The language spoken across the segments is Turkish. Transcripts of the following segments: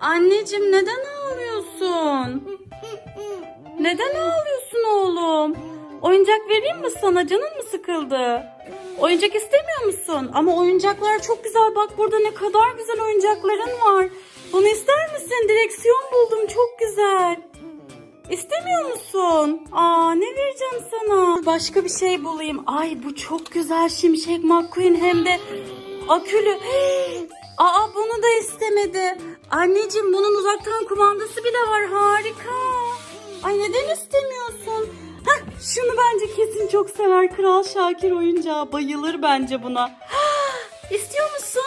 Anneciğim neden ağlıyorsun? Neden ağlıyorsun oğlum? Oyuncak vereyim mi sana? Canın mı sıkıldı? Oyuncak istemiyor musun? Ama oyuncaklar çok güzel. Bak burada ne kadar güzel oyuncakların var. Bunu ister misin? Direksiyon buldum. Çok güzel. İstemiyor musun? Aa ne vereceğim sana? Başka bir şey bulayım. Ay bu çok güzel Şimşek McQueen hem de akülü. Aa bunu da istemedi. Anneciğim bunun uzaktan kumandası bile var. Harika. Ay neden istemiyorsun? Heh, şunu bence kesin çok sever. Kral Şakir oyuncağı. Bayılır bence buna. İstiyor musun?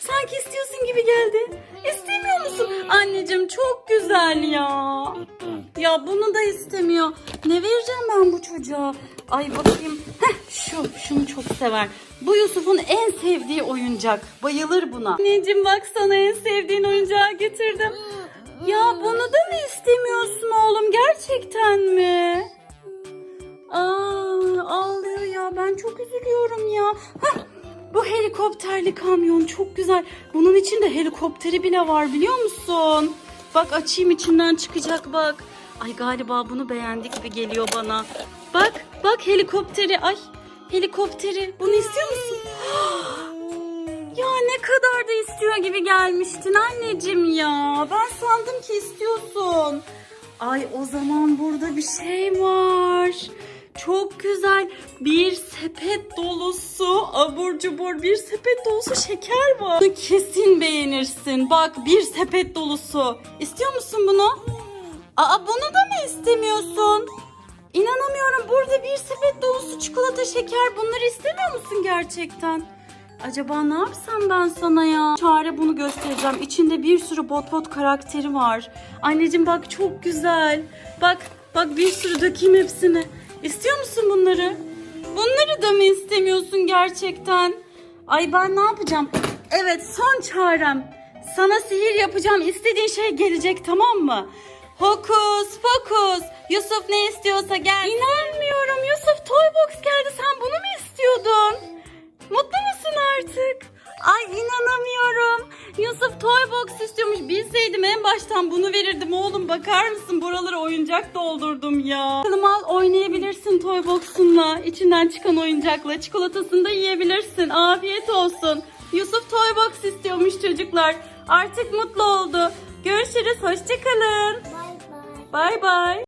Sanki istiyorsun gibi geldi. İstemiyor musun? Anneciğim çok güzel ya. Ya bunu da istemiyor. Ne vereceğim ben bu çocuğa? Ay bakayım. Heh, şu, şunu çok sever. Bu Yusuf'un en sevdiği oyuncak. Bayılır buna. Anneciğim bak sana en sevdiğin oyuncağı getirdim. Ya bunu da mı istemiyorsun oğlum? Gerçekten mi? Aa, ağlıyor ya. Ben çok üzülüyorum ya. Hah, bu helikopterli kamyon çok güzel. Bunun içinde helikopteri bile var biliyor musun? Bak açayım içinden çıkacak bak. Ay galiba bunu beğendi gibi geliyor bana. Bak bak helikopteri. Ay helikopteri. Bunu istiyor musun? Ya ne kadar da istiyor gibi gelmiştin anneciğim ya. Ben sandım ki istiyorsun. Ay o zaman burada bir şey var. Çok güzel bir sepet dolusu abur cubur bir sepet dolusu şeker var. Bunu kesin beğenirsin. Bak bir sepet dolusu. İstiyor musun bunu? Aa bunu da mı istemiyorsun? İnanamıyorum bir sepet dolusu çikolata şeker bunları istemiyor musun gerçekten? Acaba ne yapsam ben sana ya? Çare bunu göstereceğim. İçinde bir sürü bot bot karakteri var. Anneciğim bak çok güzel. Bak bak bir sürü dökeyim hepsini. İstiyor musun bunları? Bunları da mı istemiyorsun gerçekten? Ay ben ne yapacağım? Evet son çarem. Sana sihir yapacağım. İstediğin şey gelecek tamam mı? Hokus pokus. Yusuf ne istiyorsa gel. İnanmıyorum Yusuf Toybox geldi. Sen bunu mu istiyordun? Mutlu musun artık? Ay inanamıyorum. Yusuf Toybox istiyormuş. Bilseydim en baştan bunu verirdim oğlum. Bakar mısın buralara oyuncak doldurdum ya. Bakalım al oynayabilirsin Toybox'unla. İçinden çıkan oyuncakla. Çikolatasını da yiyebilirsin. Afiyet olsun. Yusuf Toybox istiyormuş çocuklar. Artık mutlu oldu. Görüşürüz. Hoşçakalın. Bye bye.